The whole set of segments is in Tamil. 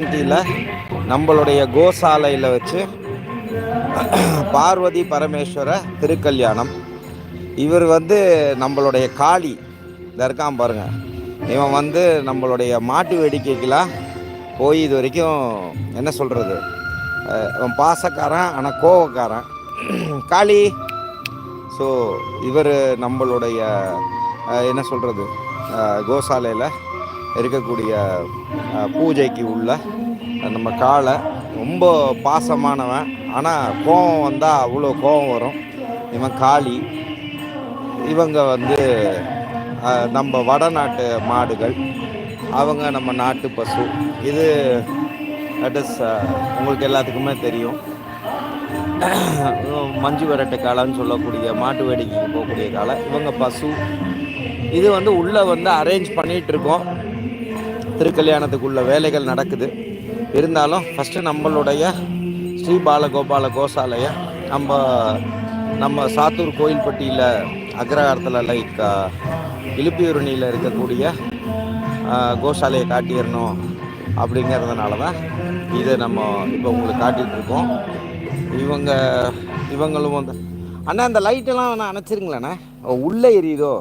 ஜெயந்தியில் நம்மளுடைய கோசாலையில் வச்சு பார்வதி பரமேஸ்வர திருக்கல்யாணம். இவர் வந்து நம்மளுடைய காளி. இந்த இருக்கான் பாருங்க. இவன் வந்து நம்மளுடைய மாட்டு வேடிக்கைக்கெலாம் போய் இது வரைக்கும் என்ன சொல்கிறது இவன் பாசக்காரன் ஆனால் கோவக்காரன். காளி ஸோ இவர் நம்மளுடைய என்ன சொல்கிறது கோசாலையில் இருக்கக்கூடிய பூஜைக்கு உள்ள நம்ம காளை ரொம்ப பாசமானவன். ஆனால் கோவம் வந்தால் அவ்வளோ கோவம் வரும். இவன் காளி. இவங்க வந்து நம்ம வடநாட்டு மாடுகள். அவங்க நம்ம நாட்டு பசு. இது தட் இஸ் உங்களுக்கு எல்லாத்துக்குமே தெரியும். மஞ்சு விரட்டு காளைன்னு சொல்லக்கூடிய மாட்டு வேடிக்கைக்கு போகக்கூடிய காலம் இவங்க பசு. இது வந்து உள்ளே வந்து அரேஞ்ச் பண்ணிகிட்ருக்கோம் திருக்கல்யாணத்துக்குள்ள வேலைகள் நடக்குது. இருந்தாலும் ஃபஸ்ட்டு நம்மளுடைய ஸ்ரீ பாலகோபால கோசாலய நம்ம நம்ம சாத்தூர் கோயில்பட்டியில் அக்ரஹாரத்தில் லைக் இழுப்பியூரணியில் இருக்கக்கூடிய கோசாலையை காட்டிடணும் அப்படிங்கிறதுனால தான் இதை நம்ம இப்போ உங்களுக்கு காட்டிகிட்ருக்கோம் இவங்க இவங்களும் வந்து அண்ணா அந்த லைட்டெல்லாம் வேணா அணைச்சிருங்களேண்ணே. உள்ளே எரியுதோ?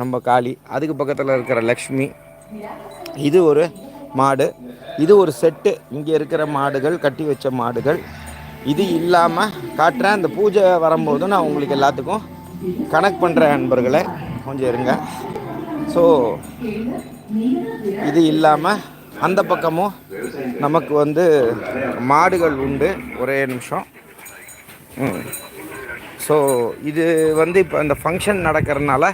நம்ம காளி. அதுக்கு பக்கத்தில் இருக்கிற லக்ஷ்மி. இது ஒரு மாடு. இது ஒரு செட்டு இங்கே இருக்கிற மாடுகள் கட்டி வச்ச மாடுகள். இது இல்லாமல் காட்டுறேன். அந்த பூஜை வரும்போது நான் உங்களுக்கு எல்லாத்துக்கும் கனெக்ட் பண்ணுறேன் நண்பர்களை. கொஞ்சம் இருங்க. ஸோ இது இல்லாமல் அந்த பக்கமும் நமக்கு வந்து மாடுகள் உண்டு. ஒரே நிமிஷம். ஸோ இது வந்து இப்போ இந்த ஃபங்க்ஷன் நடக்கிறதுனால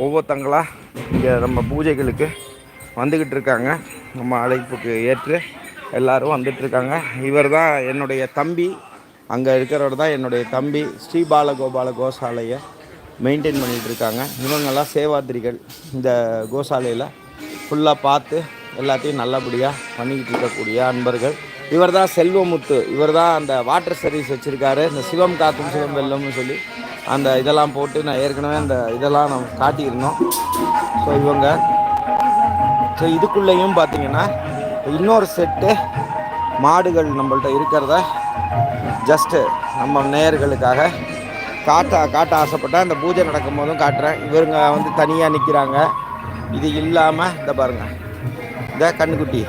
ஒவ்வொருத்தங்களா இங்கே நம்ம பூஜைகளுக்கு வந்துக்கிட்டு இருக்காங்க. நம்ம அழைப்புக்கு ஏற்று எல்லோரும் வந்துட்டுருக்காங்க இவர் தான் என்னுடைய தம்பி. அங்கே இருக்கிறவர் தான் என்னுடைய தம்பி. ஸ்ரீபாலகோபால கோசாலையை மெயின்டைன் பண்ணிகிட்ருக்காங்க இவங்கெல்லாம் சேவாதிரிகள் இந்த கோசாலையில் ஃபுல்லாக பார்த்து எல்லாத்தையும் நல்லபடியாக பண்ணிக்கிட்டு இருக்கக்கூடிய அன்பர்கள். இவர் தான் செல்வமுத்து. இவர் தான் அந்த வாட்டர் சர்வீஸ் வச்சுருக்காரு. இந்த சிவம் காத்தும் சிவம் வெல்லம்னு சொல்லி அந்த இதெல்லாம் போட்டு நான் ஏற்கனவே அந்த இதெல்லாம் நம்ம காட்டியிருந்தோம். ஸோ இவங்க ஸோ இதுக்குள்ளேயும் பார்த்தீங்கன்னா இன்னொரு செட்டு மாடுகள் நம்மள்ட்ட இருக்கிறத ஜஸ்ட்டு நம்ம நேயர்களுக்காக காட்ட காட்ட ஆசைப்பட்டேன் அந்த பூஜை நடக்கும் போதும் காட்டுறேன். இவருங்க வந்து தனியாக நிற்கிறாங்க இது இல்லாமல் இந்த பாருங்கள் இந்த கண்ணுக்குட்டி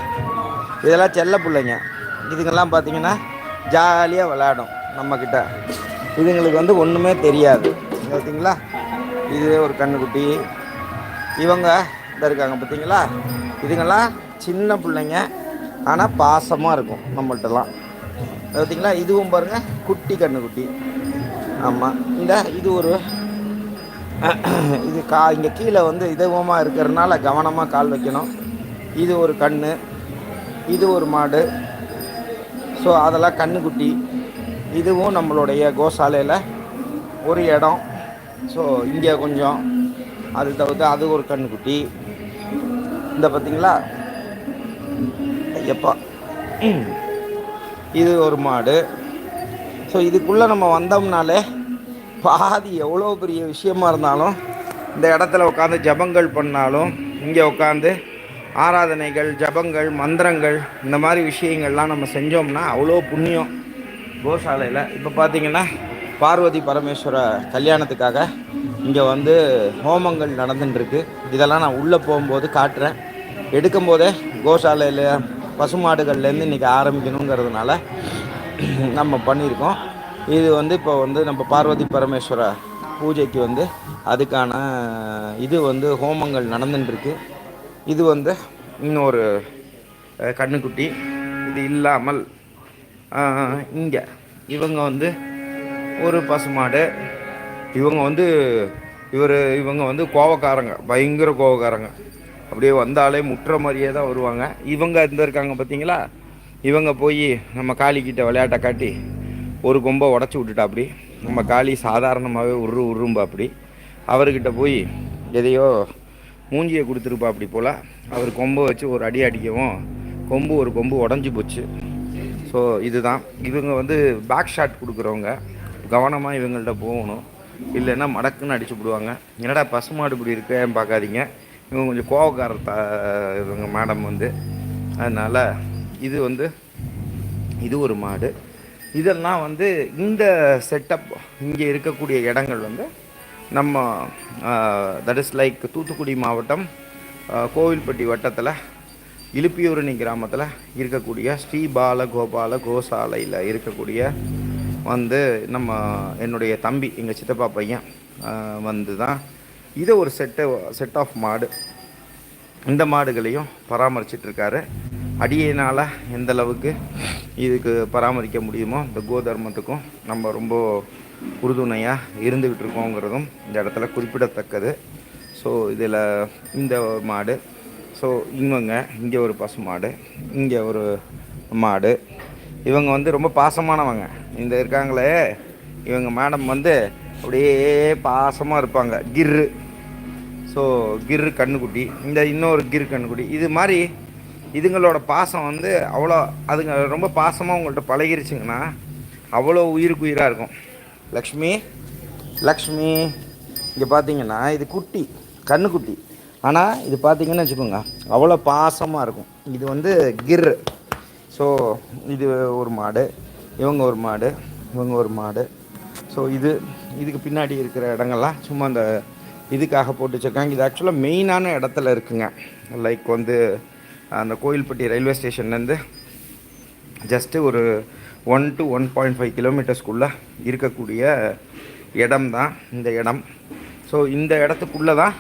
இதெல்லாம் செல்ல பிள்ளைங்க. இதுங்கெல்லாம் பார்த்தீங்கன்னா ஜாலியாக விளையாடும் நம்மக்கிட்ட. இதுங்களுக்கு வந்து ஒன்றுமே தெரியாது. பார்த்தீங்களா இது ஒரு கண்ணுக்குட்டி. இவங்க இதை இருக்காங்க பார்த்தீங்களா இதுங்கெல்லாம் சின்ன பிள்ளைங்க. ஆனால் பாசமாக இருக்கும் நம்மள்ட்டலாம். பார்த்தீங்களா இதுவும் பாருங்கள் குட்டி கண்ணுக்குட்டி. ஆமாம் இந்த இது ஒரு இது கா இங்கே கீழே வந்து இதுவமாக இருக்கிறதுனால கவனமாக கால் வைக்கணும். இது ஒரு கண் இது ஒரு மாடு. ஸோ அதெல்லாம் கண்ணுக்குட்டி. இதுவும் நம்மளுடைய கோசாலையில் ஒரு இடம். ஸோ இங்கே கொஞ்சம். அது தவிர்த்து அது ஒரு கண்ணுக்குட்டி. இந்த பார்த்திங்களா ஐயப்பா. இது ஒரு மாடு. ஸோ இதுக்குள்ளே நம்ம வந்தோம்னாலே பாதி எவ்வளோ பெரிய விஷயமா இருந்தாலும் இந்த இடத்துல உட்காந்து ஜபங்கள் பண்ணாலும் இங்கே உட்காந்து ஆராதனைகள் ஜபங்கள் மந்திரங்கள் இந்த மாதிரி விஷயங்கள்லாம் நம்ம செஞ்சோம்னா அவ்வளோ புண்ணியம். கோசாலையில் இப்போ பார்த்தீங்கன்னா பார்வதி பரமேஸ்வர கல்யாணத்துக்காக இங்கே வந்து ஹோமங்கள் நடந்துட்டுருக்கு இதெல்லாம் நான் உள்ளே போகும்போது காட்டுறேன். எடுக்கும்போதே கோசாலையில் பசுமாடுகள்லேருந்து இன்றைக்கி ஆரம்பிக்கணுங்கிறதுனால நம்ம பண்ணியிருக்கோம். இது வந்து இப்போ வந்து நம்ம பார்வதி பரமேஸ்வர பூஜைக்கு வந்து அதுக்கான இது வந்து ஹோமங்கள் நடந்துட்டுருக்கு இது வந்து இன்னொரு கண்ணுக்குட்டி. இது இல்லாமல் இங்கே. இவங்க வந்து ஒரு பசுமாடு. இவங்க வந்து இவர் இவங்க வந்து கோவக்காரங்க பயங்கர கோவக்காரங்க. அப்படியே வந்தாலே முற்ற மாதிரியே தான் வருவாங்க. இவங்க இந்த இருக்காங்க பார்த்தீங்களா இவங்க போய் நம்ம காளிக்கிட்ட விளையாட்டை காட்டி ஒரு கொம்பை உடச்சி விட்டுட்டா அப்படி. நம்ம காளி சாதாரணமாகவே உரு உரும்பா அப்படி. அவர்கிட்ட போய் எதையோ மூஞ்சியை கொடுத்துருப்பா அப்படி போல். அவர் கொம்பை வச்சு ஒரு அடி அடிக்கவும் கொம்பு ஒரு கொம்பு உடஞ்சி போச்சு. ஸோ இதுதான். இவங்க வந்து பேக் ஷாட் கொடுக்குறவங்க கவனமாக இவங்கள்ட்ட போகணும். இல்லைன்னா மடக்குன்னு அடிச்சு விடுவாங்க என்னடா பசுமாடு இப்படி இருக்கேன்னு பார்க்காதீங்க? இவங்க கொஞ்சம் கோவக்கார த இவங்க மேடம் வந்து. அதனால் இது வந்து இது ஒரு மாடு. இதெல்லாம் வந்து இந்த செட்டப் இங்கே இருக்கக்கூடிய இடங்கள் வந்து நம்ம தட் இஸ் லைக் தூத்துக்குடி மாவட்டம் கோவில்பட்டி வட்டத்தில் இலுப்பியூரணி கிராமத்தில் இருக்கக்கூடிய ஸ்ரீ பால கோபால கோசாலையில் இருக்கக்கூடிய வந்து நம்ம என்னுடைய தம்பி எங்கள் சித்தப்பா பையன் வந்து தான் இது ஒரு செட்டு செட் ஆஃப் மாடு. இந்த மாடுகளையும் பராமரிச்சிட்ருக்காரு. அடியினால் எந்த அளவுக்கு இதுக்கு பராமரிக்க முடியுமோ இந்த கோதர்மத்துக்கும் நம்ம ரொம்ப உறுதுணையாக இருந்துக்கிட்டு இருக்கோங்கிறதும் இந்த இடத்துல குறிப்பிடத்தக்கது. ஸோ இதில் இந்த மாடு ஸோ இவங்க இங்கே ஒரு பசு மாடு இங்கே ஒரு மாடு. இவங்க வந்து ரொம்ப பாசமானவங்க. இந்த இருக்காங்களே இவங்க மேடம் வந்து அப்படியே பாசமாக இருப்பாங்க. கிர்ரு. ஸோ கிர்ரு கண்ணுக்குட்டி. இந்த இன்னொரு கிர் கண்ணுக்குட்டி. இது மாதிரி இதுங்களோட பாசம் வந்து அவ்வளோ அதுங்க ரொம்ப பாசமாக உங்கள்கிட்ட பழகிருச்சிங்கன்னா அவ்வளோ உயிருக்கு உயிராக இருக்கும். லக்ஷ்மி லக்ஷ்மி இங்கே பார்த்தீங்கன்னா இது குட்டி கண்ணுக்குட்டி. ஆனால் இது பார்த்தீங்கன்னு வச்சுக்கோங்க அவ்வளோ பாசமாக இருக்கும். இது வந்து கிர். ஸோ இது ஒரு மாடு இவங்க ஒரு மாடு இவங்க ஒரு மாடு. ஸோ இது இதுக்கு பின்னாடி இருக்கிற இடங்கள்லாம் சும்மா அந்த இதுக்காக போட்டு வச்சுருக்காங்க. இது ஆக்சுவலாக மெயினான இடத்துல இருக்குங்க. லைக் வந்து அந்த கோயில்பட்டி ரயில்வே ஸ்டேஷன்லேருந்து ஜஸ்ட்டு ஒரு one to one point five கிலோமீட்டர்ஸ்குள்ளே இருக்கக்கூடிய இடம் தான் இந்த இடம். ஸோ இந்த இடத்துக்குள்ளே தான்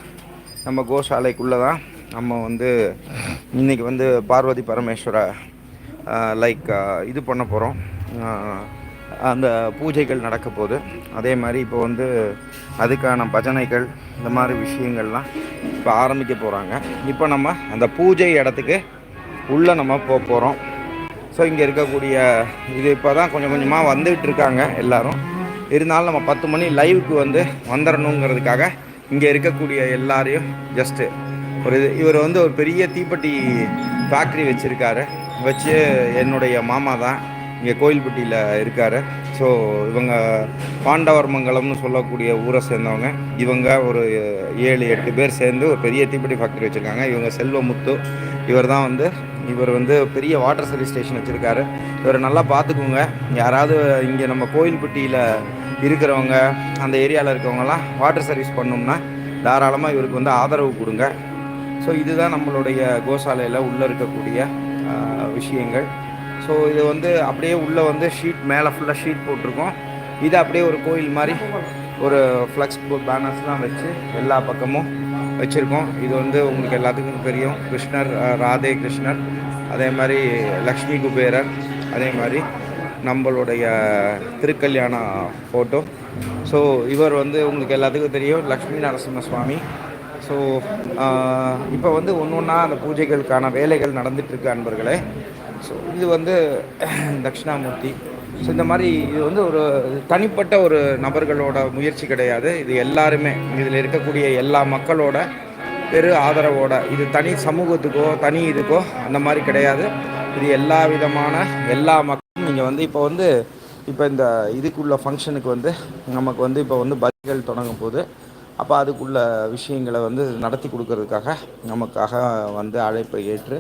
நம்ம கோசாலைக்குள்ளே தான் நம்ம வந்து இன்றைக்கி வந்து பார்வதி பரமேஸ்வர லைக் இது பண்ண போகிறோம் அந்த பூஜைகள் நடக்க போகுது. அதே மாதிரி இப்போ வந்து அதுக்கான பஜனைகள் இந்த மாதிரி விஷயங்கள்லாம் இப்போ ஆரம்பிக்க போகிறாங்க இப்போ நம்ம அந்த பூஜை இடத்துக்கு உள்ளே நம்ம போக போகிறோம் ஸோ இங்கே இருக்கக்கூடிய இது இப்போ தான் கொஞ்சம் கொஞ்சமாக வந்துகிட்டு இருக்காங்க எல்லோரும். இருந்தாலும் நம்ம பத்து மணி லைவுக்கு வந்து வந்துடணுங்கிறதுக்காக இங்கே இருக்கக்கூடிய எல்லாரையும் ஜஸ்ட்டு ஒரு இது இவர் வந்து ஒரு பெரிய தீப்பெட்டி ஃபேக்ட்ரி வச்சுருக்காரு. வச்சு என்னுடைய மாமா தான் இங்கே கோயில்பட்டியில் இருக்கார். ஸோ இவங்க பாண்டவர் மங்கலம்னு சொல்லக்கூடிய ஊரை சேர்ந்தவங்க. இவங்க ஒரு ஏழு எட்டு பேர் சேர்ந்து ஒரு பெரிய தீப்பெட்டி ஃபேக்ட்ரி வச்சுருக்காங்க. இவங்க செல்வமுத்து இவர் தான் வந்து இவர் வந்து பெரிய வாட்டர் சர்வீஸ் ஸ்டேஷன் வச்சுருக்காரு. இவரை நல்லா பார்த்துக்குங்க. யாராவது இங்கே நம்ம கோயில்பட்டியில் இருக்கிறவங்க அந்த ஏரியாவில் இருக்கவங்கலாம் வாட்டர் சர்வீஸ் பண்ணோம்னா தாராளமாக இவருக்கு வந்து ஆதரவு கொடுங்க. ஸோ இதுதான் நம்மளுடைய கோசாலையில் உள்ளே இருக்கக்கூடிய விஷயங்கள். ஸோ இது வந்து அப்படியே உள்ளே வந்து ஷீட் மேலே ஃபுல்லாக ஷீட் போட்டிருக்கோம். இது அப்படியே ஒரு கோயில் மாதிரி ஒரு ஃப்ளக்ஸ் பேனர்ஸ்லாம் வச்சு எல்லா பக்கமும் வச்சுருக்கோம். இது வந்து உங்களுக்கு எல்லாத்துக்கும் தெரியும். கிருஷ்ணர் ராதே கிருஷ்ணர் அதே மாதிரி லக்ஷ்மி குபேரர் அதே மாதிரி நம்மளுடைய திருக்கல்யாண ஃபோட்டோ ஸோ இவர் வந்து உங்களுக்கு எல்லாத்துக்கும் தெரியும் லக்ஷ்மி நரசிம்ம சுவாமி. ஸோ இப்போ வந்து ஒன்று ஒன்றா அந்த பூஜைகளுக்கான வேலைகள் நடந்துகிட்ருக்கு அன்பர்களே. ஸோ இது வந்து தட்சிணாமூர்த்தி. ஸோ இந்த மாதிரி இது வந்து ஒரு தனிப்பட்ட ஒரு நபர்களோட முயற்சி கிடையாது. இது எல்லாருமே இதில் இருக்கக்கூடிய எல்லா மக்களோட பெரு ஆதரவோட இது தனி சமூகத்துக்கோ தனி இதுக்கோ அந்த மாதிரி கிடையாது. இது எல்லா விதமான எல்லா மக்கள் நீங்கள் வந்து இப்போ வந்து இப்போ இந்த இதுக்குள்ள ஃபங்க்ஷனுக்கு வந்து நமக்கு வந்து இப்போ வந்து பஜ்கள் தொடங்கும் போது அப்போ அதுக்குள்ள விஷயங்களை வந்து நடத்தி கொடுக்கறதுக்காக நமக்காக வந்து அழைப்பை ஏற்று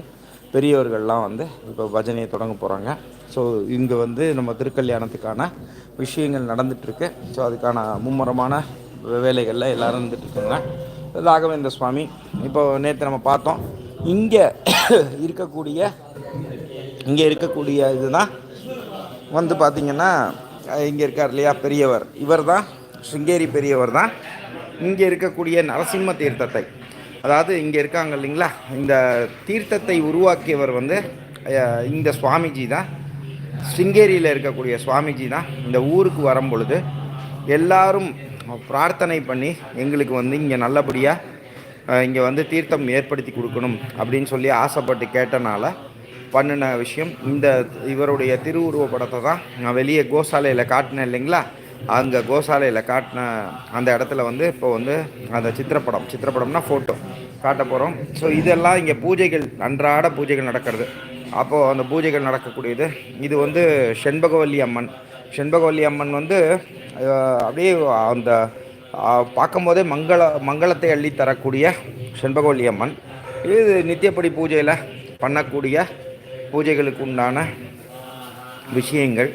பெரியவர்கள்லாம் வந்து இப்போ பஜனையை தொடங்க போகிறாங்க ஸோ இங்கே வந்து நம்ம திருக்கல்யாணத்துக்கான விஷயங்கள் நடந்துகிட்ருக்கு ஸோ அதுக்கான மும்முரமான வேலைகளில் எல்லோரும் இருந்துகிட்ருக்காங்க ராகவேந்திர சுவாமி இப்போ நேற்று நம்ம பார்த்தோம் இங்கே இருக்கக்கூடிய இங்கே இருக்கக்கூடிய இதுதான் வந்து பார்த்திங்கன்னா இங்கே இருக்கார் இல்லையா பெரியவர். இவர் தான் சுங்கேரி பெரியவர் தான் இங்கே இருக்கக்கூடிய நரசிம்ம தீர்த்தத்தை. அதாவது இங்கே இருக்காங்க இல்லைங்களா இந்த தீர்த்தத்தை உருவாக்கியவர் வந்து இந்த சுவாமிஜி தான் ஸ்ருங்கேரியில் இருக்கக்கூடிய சுவாமிஜி தான் இந்த ஊருக்கு வரும் பொழுது எல்லாரும் பிரார்த்தனை பண்ணி எங்களுக்கு வந்து இங்கே நல்லபடியாக இங்கே வந்து தீர்த்தம் ஏற்படுத்தி கொடுக்கணும் அப்படின்னு சொல்லி ஆசைப்பட்டு கேட்டனால பண்ணின விஷயம். இந்த இவருடைய திருவுருவ படத்தை தான் நான் வெளியே கோசாலையில் காட்டினேன் இல்லைங்களா? அங்கே கோசாலையில் காட்டின அந்த இடத்துல வந்து இப்போ வந்து அந்த சித்திரப்படம் சித்திரப்படம்னா ஃபோட்டோ காட்ட போகிறோம் ஸோ இதெல்லாம் இங்கே பூஜைகள் அன்றாட பூஜைகள் நடக்கிறது. அப்போது அந்த பூஜைகள் நடக்கக்கூடியது. இது வந்து செண்பகவல்லி அம்மன். செண்பகவல்லி அம்மன் வந்து அப்படியே அந்த பார்க்கும்போதே மங்கள மங்களத்தை அள்ளி தரக்கூடிய செண்பகவல்லி அம்மன். இது நித்தியப்படி பூஜையில் பண்ணக்கூடிய பூஜைகளுக்கு உண்டான விஷயங்கள்.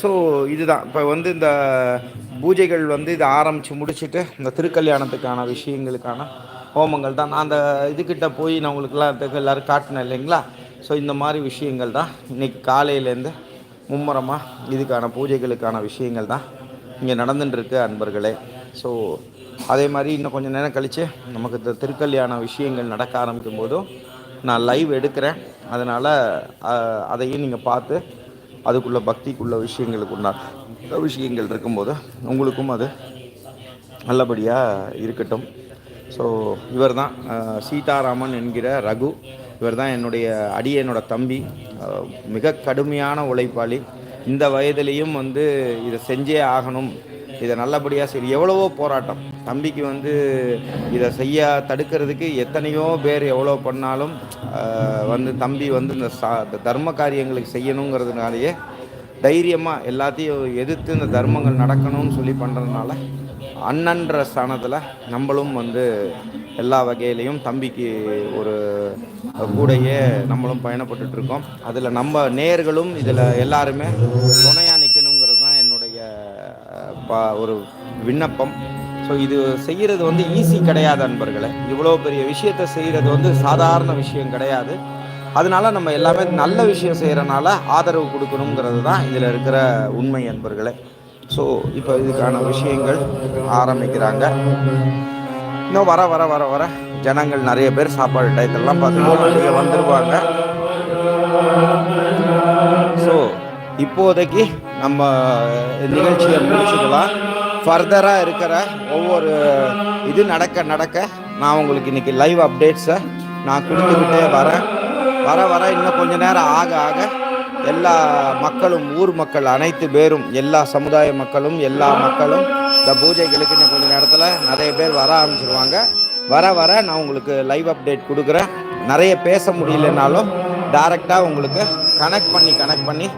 ஸோ இதுதான். இப்போ வந்து இந்த பூஜைகள் வந்து இதை ஆரம்பித்து முடிச்சுட்டு இந்த திருக்கல்யாணத்துக்கான விஷயங்களுக்கான ஹோமங்கள் தான். நான் அந்த இதுக்கிட்ட போய் நான் உங்களுக்குலாம் எல்லோரும் காட்டினேன் இல்லைங்களா? ஸோ இந்த மாதிரி விஷயங்கள் தான். இன்றைக்கி காலையிலேருந்து மும்முரமாக இதுக்கான பூஜைகளுக்கான விஷயங்கள் தான் இங்கே நடந்துட்டுருக்கு அன்பர்களே. ஸோ அதே மாதிரி இன்னும் கொஞ்சம் நேரம் கழித்து நமக்கு இந்த திருக்கல்யாண விஷயங்கள் நடக்க ஆரம்பிக்கும் போதும் நான் லைவ் எடுக்கிறேன். அதனால் அதையும் நீங்கள் பார்த்து அதுக்குள்ள பக்திக்குள்ள விஷயங்களுக்கு உண்டான விஷயங்கள் இருக்கும்போது உங்களுக்கும் அது நல்லபடியாக இருக்கட்டும். ஸோ இவர் தான் சீதாராமன் என்கிற ரகு. இவர் தான் என்னுடைய அடியனோட தம்பி. மிக கடுமையான உழைப்பாளி. இந்த வயதிலையும் வந்து இதை செஞ்சே ஆகணும். இதை நல்லபடியாக சரி எவ்வளவோ போராட்டம். தம்பிக்கு வந்து இதை செய்ய தடுக்கிறதுக்கு எத்தனையோ பேர் எவ்வளோ பண்ணாலும் வந்து தம்பி வந்து இந்த சா தர்ம காரியங்களுக்கு செய்யணுங்கிறதுனாலேயே தைரியமாக எல்லாத்தையும் எதிர்த்து இந்த தர்மங்கள் நடக்கணும்னு சொல்லி பண்ணுறதுனால அண்ணன்ற ஸ்தானத்தில் நம்மளும் வந்து எல்லா வகையிலையும் தம்பிக்கு ஒரு கூடையே நம்மளும் பயணப்பட்டுருக்கோம் அதில் நம்ம நேர்களும் இதில் எல்லாருமே துணையாக பா ஒரு விண்ணப்பம். ஸோ இது செய்கிறது வந்து ஈஸி கிடையாது அன்பர்களே. இவ்வளோ பெரிய விஷயத்தை செய்கிறது வந்து சாதாரண விஷயம் கிடையாது. அதனால நம்ம எல்லாமே நல்ல விஷயம் செய்கிறனால ஆதரவு கொடுக்கணுங்கிறது தான் இதில் இருக்கிற உண்மை அன்பர்களே. ஸோ இப்போ இதுக்கான விஷயங்கள் ஆரம்பிக்கிறாங்க. இன்னும் வர வர வர வர. ஜனங்கள் நிறைய பேர் சாப்பாடு டயத்தெல்லாம் பார்த்துட்டு வந்துடுவாங்க ஸோ இப்போதைக்கு நம்ம நிகழ்ச்சியை முடிச்சுக்கலாம். ஃபர்தராக இருக்கிற ஒவ்வொரு இது நடக்க நடக்க நான் உங்களுக்கு இன்றைக்கி லைவ் அப்டேட்ஸை நான் கொடுத்துக்கிட்டே வரேன். வர வர இன்னும் கொஞ்ச நேரம் ஆக ஆக எல்லா மக்களும் ஊர் மக்கள் அனைத்து பேரும் எல்லா சமுதாய மக்களும் எல்லா மக்களும் இந்த பூஜைகளுக்கு இன்னும் கொஞ்ச நேரத்தில் நிறைய பேர் வர ஆரம்பிச்சிருவாங்க. வர வர நான் உங்களுக்கு லைவ் அப்டேட் கொடுக்குறேன். நிறைய பேச முடியலனாலும் டைரெக்டாக உங்களுக்கு கனெக்ட் பண்ணி கனெக்ட் பண்ணி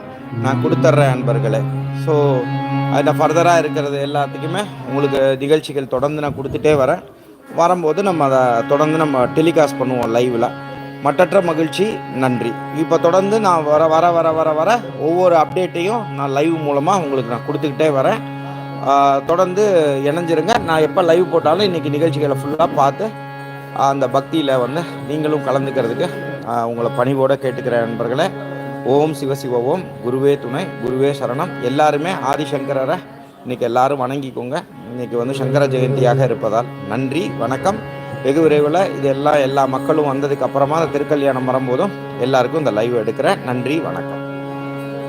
நான் கொடுத்துட்றேன் அன்பர்களே. ஸோ அதில் ஃபர்தராக இருக்கிறது எல்லாத்துக்குமே உங்களுக்கு நிகழ்ச்சிகள் தொடர்ந்து நான் கொடுத்துட்டே வரேன். வரும்போது நம்ம அதை தொடர்ந்து நம்ம டெலிகாஸ்ட் பண்ணுவோம் லைவில் மட்டற்ற மகிழ்ச்சி நன்றி. இப்போ தொடர்ந்து நான் வர வர வர வர வர ஒவ்வொரு அப்டேட்டையும் நான் லைவ் மூலமாக உங்களுக்கு நான் கொடுத்துக்கிட்டே வரேன். தொடர்ந்து இணைஞ்சிருங்க. நான் எப்போ லைவ் போட்டாலும் இன்றைக்கி நிகழ்ச்சிகளை ஃபுல்லாக பார்த்து அந்த பக்தியில் வந்து நீங்களும் கலந்துக்கிறதுக்கு உங்களை பணிவோடு கேட்டுக்கிற நண்பர்களே ஓம் சிவசிவ ஓம் குருவே துணை குருவே சரணம். எல்லாருமே ஆதிசங்கரரை இன்னைக்கு எல்லாரும் வணங்கிக்கோங்க. இன்னைக்கு வந்து சங்கர ஜெயந்தியாக இருப்பதால் நன்றி வணக்கம். வெகு விரைவில் இதெல்லாம் எல்லா மக்களும் வந்ததுக்கு அப்புறமா அந்த திருக்கல்யாணம் வரும்போதும் எல்லாருக்கும் இந்த லைவ் எடுக்கிறேன். நன்றி வணக்கம்.